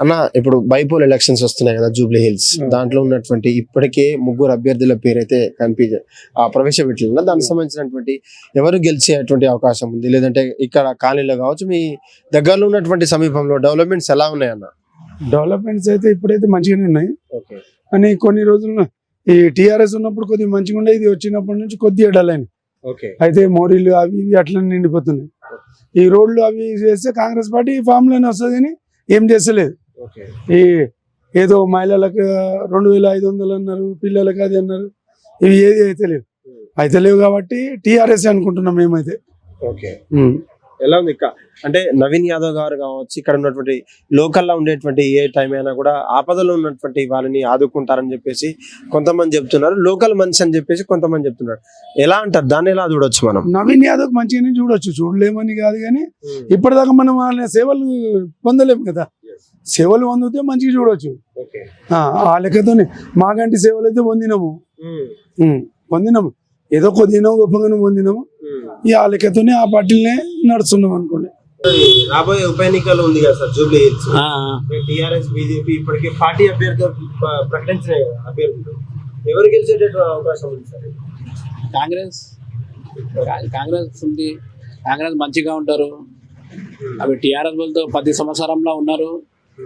అన్న ఇప్పుడు bypoll elections వస్తున్నాయి కదా జూబ్లీ హిల్స్ Hmm. దాంట్లో ఉన్నటువంటి ఇప్పటికే ముగ్గురు అభ్యర్థుల పేరైతే కనిపి ఆ ప్రవేశపెట్టిన దానికి సంబంధించినటువంటి ఎవరు గెలిచేటువంటి అవకాశం ఉంది? లేదంటే ఇక్కడ కాలనీలో కావచ్చు మీ దగ్గరలో ఉన్నటువంటి సమీపంలో డెవలప్మెంట్స్ ఎలా ఉన్నాయన్న డెవలప్మెంట్స్ అయితే ఇప్పుడైతే మంచిగానే ఉన్నాయి. ఓకే. కానీ కొన్ని రోజులు ఈ టీఆర్ఎస్ ఉన్నప్పుడు కొద్దిగా మంచిగా ఉండే ఇది వచ్చినప్పటి నుంచి కొద్దిగా డలైన ఓకే. అయితే మోరీలు అవి ఇవి అట్లా నిండిపోతున్నాయి. ఈ రోడ్లు అవి చేస్తే కాంగ్రెస్ పార్టీ ఫామ్లోనే వస్తుంది కానీ ఏం చేస్తలేదు. ఈ ఏదో మహిళలకు రెండు వేల ఐదు వందలు అన్నారు పిల్లలకు అది అన్నారు. ఇవి ఏది అయితే లేవు. అయితే లేవు కాబట్టి టీఆర్ఎస్ అనుకుంటున్నాం మేమైతే. ఓకే. ఎలా ఉంది ఇక్క? అంటే నవీన్ యాదవ్ గారు కావచ్చు ఇక్కడ ఉన్నటువంటి లోకల్లో ఉండేటువంటి ఏ టైం అయినా కూడా ఆపదలో ఉన్నటువంటి వాళ్ళని ఆదుకుంటారని చెప్పేసి కొంతమంది చెప్తున్నారు. లోకల్ మనిషి అని చెప్పేసి కొంతమంది చెప్తున్నారు. ఎలా అంటారు? దాన్ని ఎలా చూడొచ్చు మనం? నవీన్ యాదవ్ మంచిగానే చూడొచ్చు. చూడలేమని కాదు కానీ ఇప్పటిదాకా మనం వాళ్ళ సేవలు పొందలేము కదా. సేవలు పొందితే మంచిగా చూడొచ్చు. ఓకే. ఆ లెక్కతోనే మాగంటి సేవలు అయితే పొందినాము. పొందినాము. ఏదో కొద్దిగా గొప్పగానే పొందినాము. ఈ ఆ లెక్కతోనే ఆ పార్టీలనే నడుస్తున్నాం అనుకోండి. రాబోయే ఉప ఎన్నికలు ఉంది కదా sir Jubilee Hills. TRS BJP ఇప్పటికే పార్టీ అభ్యర్థులు ప- ప్రకటించినాయి కదా అభ్యర్థులు. ఎవరు గెలిచేటట్టు అవకాశం ఉంది సార్? కాంగ్రెస్. కాంగ్రెస్ ఉంది. కాంగ్రెస్ మంచిగా ఉంటారు. అవి టీఆర్ఎస్ వాళ్ళతో పది సంవత్సరంలో ఉన్నారు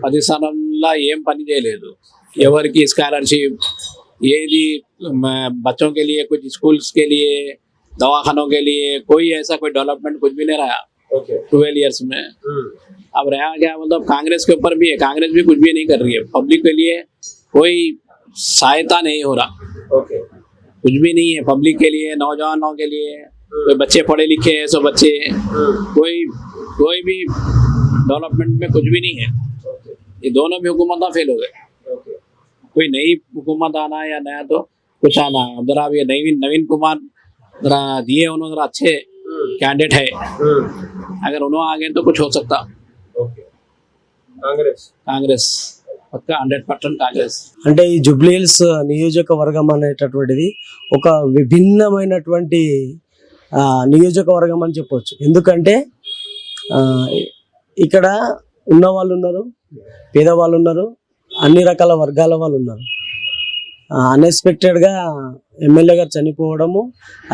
పది సంవత్సరంలో ఏం పని చేయలేదు ఎవరికి స్కాలర్షిప్ ఏది म, बच्चों के लिए कुछ स्कूल्स के लिए दवाखानों के लिए कोई ऐसा कोई डेवलपमेंट कुछ भी नहीं रहा ఓకే ट्वेल्व ईयर्स में अब रहा क्या मतलब कांग्रेस के ऊपर भी है कांग्रेस भी कुछ भी नहीं कर रही है पब्लिक के लिए कोई सहायता नहीं हो रहा ఓకే कुछ भी नहीं है पब्लिक के लिए नौजवानों के लिए कोई बच्चे पढ़े लिखे हैं सो बच्चे कोई कोई भी डेवलपमेंट में कुछ भी नहीं है ये दोनों भी हुकूमत फेल हो गए ఓకే कोई नई हुकूमत आना या नया तो कुछ आना अब जरा अब ये नवीन नवीन कुमार जरा दिए उन्होंने जरा अच्छे कैंडिडेट है अगर उन्होंने आ गए तो कुछ हो सकता ఓకే కాంగ్రెస్ कांग्रेस पक्का हंड्रेड परसेंट कांग्रेस అంటే ఈ జూబ్లీ హిల్స్ నియోజకవర్గం అనేటటువంటిది ఒక విభిన్నమైనటువంటి ఆ, నియోజకవర్గం అని చెప్పొచ్చు ఎందుకంటే ఆ, ఇక్కడ ఉన్న వాళ్ళు ఉన్నారు పేదవాళ్ళు ఉన్నారు అన్ని రకాల వర్గాల వాళ్ళు ఉన్నారు. అన్ఎక్స్పెక్టెడ్గా ఎమ్మెల్యే గారు చనిపోవడము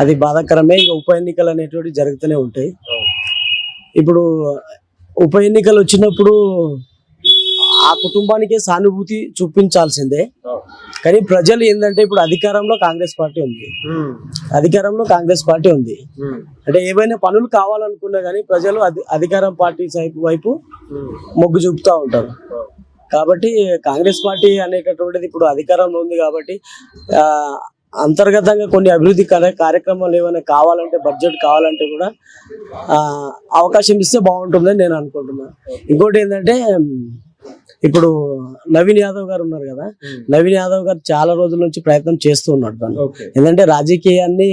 అది బాధాకరమే. ఇక ఉప ఎన్నికలు అనేటువంటి జరుగుతూనే ఉంటాయి. ఇప్పుడు ఉప ఎన్నికలు వచ్చినప్పుడు ఆ కుటుంబానికే సానుభూతి చూపించాల్సిందే. కానీ ప్రజలు ఏంటంటే ఇప్పుడు అధికారంలో కాంగ్రెస్ పార్టీ ఉంది. అధికారంలో కాంగ్రెస్ పార్టీ ఉంది. అంటే ఏవైనా పనులు కావాలనుకున్నా కానీ ప్రజలు అధి అధికారం పార్టీ వైపు వైపు మొగ్గు చూపుతూ ఉంటారు. కాబట్టి కాంగ్రెస్ పార్టీ అనేటటువంటిది ఇప్పుడు అధికారంలో ఉంది కాబట్టి ఆ, అంతర్గతంగా కొన్ని అభివృద్ధి కార్య- కార్యక్రమాలు ఏమైనా కావాలంటే బడ్జెట్ కావాలంటే కూడా ఆ, అవకాశం ఇస్తే బాగుంటుందని నేను అనుకుంటున్నాను. ఇంకోటి ఏంటంటే ఇప్పుడు నవీన్ యాదవ్ గారు ఉన్నారు కదా నవీన్ యాదవ్ గారు చాలా రోజుల నుంచి ప్రయత్నం చేస్తూ ఉన్నాడు తను. ఎందుకంటే రాజకీయాన్ని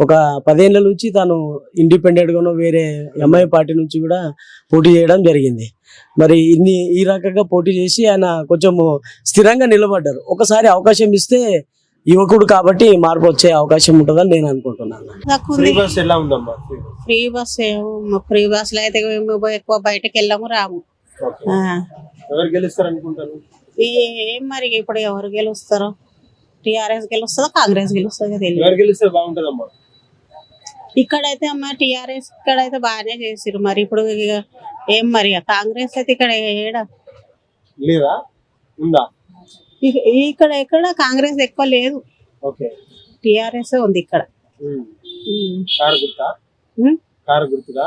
ఒక పదేళ్ళ నుంచి తను ఇండిపెండెంట్ గాను వేరే ఎంఐ పార్టీ నుంచి కూడా పోటీ చేయడం జరిగింది. మరి ఇన్ని ఈ రకంగా పోటీ చేసి ఆయన కొంచెం స్థిరంగా నిలబడ్డారు. ఒకసారి అవకాశం ఇస్తే యువకుడు కాబట్టి మార్పు వచ్చే అవకాశం ఉంటుందని నేను అనుకుంటున్నాను. ఫ్రీ. బస్ ఫ్రీ బస్ ఏమో ఫ్రీ బస్లో అయితే మేము ఎక్కువ బయటకు వెళ్ళాము రాము. ఎవరు గెలుస్తారు ఏం మరి ఇప్పుడు ఎవరు గెలుస్తారో? టిఆర్ఎస్ గెలుస్తుందో కాంగ్రెస్ గెలుస్తుందో తెలియదు ఎవరు గెలిస్తే బాగుంటుందమ్మా? ఇక్కడైతే అమ్మ టిఆర్ఎస్ ఇక్కడైతే బాగానే చేసిరు మరి ఇప్పుడు ఏం మరి కాంగ్రెస్ అయితే ఇక్కడ ఏడ? లేదా? ఉందా? ఇక- ఇక్కడ ఎక్కడ? కాంగ్రెస్ ఎక్కువ లేదు. ఓకే. టిఆర్ఎస్ ఉంది ఇక్కడ. కారు గుర్తా? ఉమ్. కారు గుర్తుగా.